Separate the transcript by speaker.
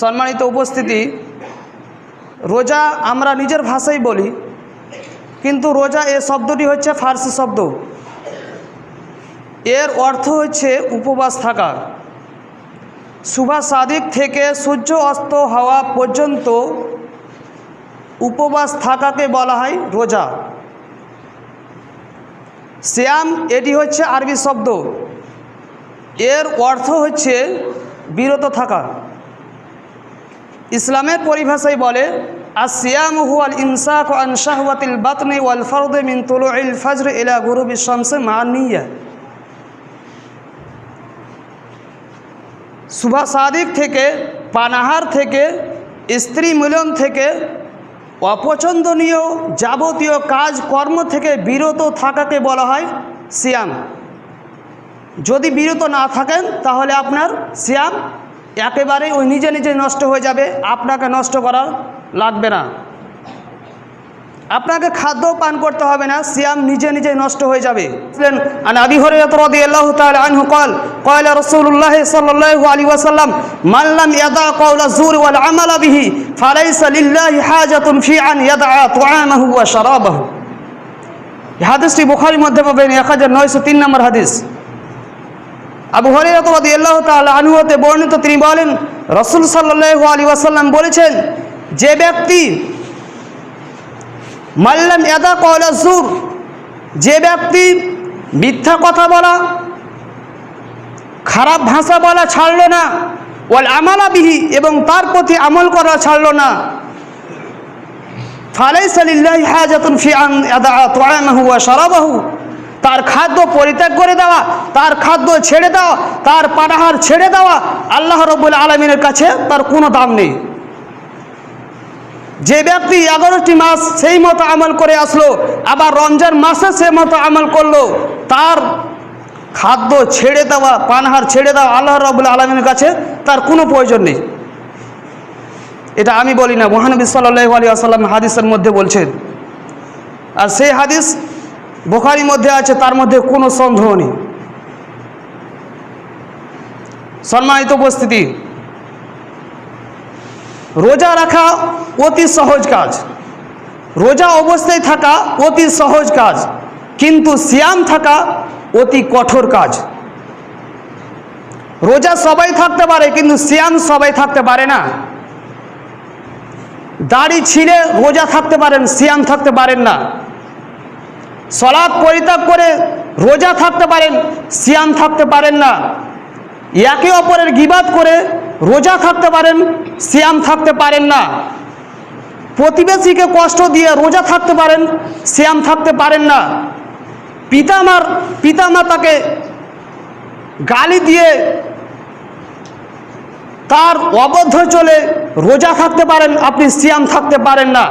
Speaker 1: সম্মানিত উপস্থিতি, রোজা আমরা নিজের ভাষায় বলি, কিন্তু রোজা এ শব্দটি হচ্ছে ফার্সি শব্দ। এর অর্থ হচ্ছে উপবাস থাকা। সুভা সাদিক থেকে সূর্য অস্ত হওয়া পর্যন্ত উপবাস থাকাকে বলা হয় রোজা। শ্যাম এটি হচ্ছে আরবি শব্দ। এর অর্থ হচ্ছে বিরত থাকা। ইসলামের পরিভাষায় বলে আসিয়াম মানিয়া। সুভা সাদিক থেকে, পানাহার থেকে, স্ত্রী মিলন থেকে, অপছন্দনীয় যাবতীয় কাজ কর্ম থেকে বিরত থাকাকে বলা হয় সিয়াম। যদি বিরত না থাকেন, তাহলে আপনার সিয়াম একেবারে ওই নিজে নিজে নষ্ট হয়ে যাবে আপনাকে নষ্ট করা লাগবে না আপনাকে খাদ্য পান করতে হবে না সিয়াম নিজে নিজে নষ্ট হয়ে যাবে আন আবি হুরায়রা রাদিয়াল্লাহু তাআলা আনহু قال قال رسول الله صلى الله عليه وسلم من لم يدع قول الزور والعمل به فليس لله حاجة في أن يدع طعامه وشرابه এই হাদিসটি বুখারীর মধ্যে পাবেন 1903 নম্বর হাদিস আবু হরাইরা রাদিয়াল্লাহু তাআলা আনহু হতে বর্ণিত, তিনি বলেন, রসুল সাল্লাল্লাহু আলাইহি ওয়াসাল্লাম বলেছেন, যে ব্যক্তি মাল্লাম এদা কয়লা সুর যে ব্যক্তি মিথ্যা কথা বলা, খারাপ ভাষা বলা ছাড়লো না, ওয়াল আমালা বিহি, এবং তার প্রতি আমল করা ছাড়লো না ফালাইসালিল্লাহি হাজাতুন ফি আন আদা তুআমাহু ওয়া শারাবাহু। তার খাদ্য পরিত্যাগ করে দেওয়া, তার খাদ্য ছেড়ে দেওয়া, তার পানাহার ছেড়ে দেওয়া, আল্লাহ রব্বুল আলমিনের কাছে তার কোনো দাম নেই। যে ব্যক্তি এগারোটি মাস সেই মতো আমল করে আসলো, আবার রমজান মাসে সে মতো আমল করল, তার খাদ্য ছেড়ে দেওয়া, পানহার ছেড়ে দেওয়া আল্লাহ রবুল্লা আলমীর কাছে তার কোনো প্রয়োজন নেই। এটা আমি বলি না, মহানবী সাল্লাহ আলী আসাল্লাম হাদিসের মধ্যে বলছেন। আর সেই হাদিস বোখারির মধ্যে আছে, তার মধ্যে কোনো সন্দেহ নেই। সম্মানিত উপস্থিতি, রোজা রাখা অতি সহজ কাজ। রোজা অবস্থায় থাকা অতি সহজ কাজ, কিন্তু সিয়াম থাকা অতি কঠোর কাজ। রোজা সবাই থাকতে পারে, কিন্তু সিয়াম সবাই থাকতে পারে না। দাড়ি ছিঁড়ে রোজা থাকতে পারেন, সিয়াম থাকতে পারেন না। সলাদ পরিত্যাগ করে রোজা থাকতে পারেন, সিয়াম থাকতে পারেন না। একে অপরের গিবাদ করে রোজা থাকতে পারেন, সিয়াম থাকতে পারেন না। প্রতিবেশীকে কষ্ট দিয়ে রোজা থাকতে পারেন, সিয়াম থাকতে পারেন না। পিতামার, পিতামাতাকে গালি দিয়ে তার অবদ্ধ চলে রোজা থাকতে পারেন, আপনি সিয়াম থাকতে পারেন না।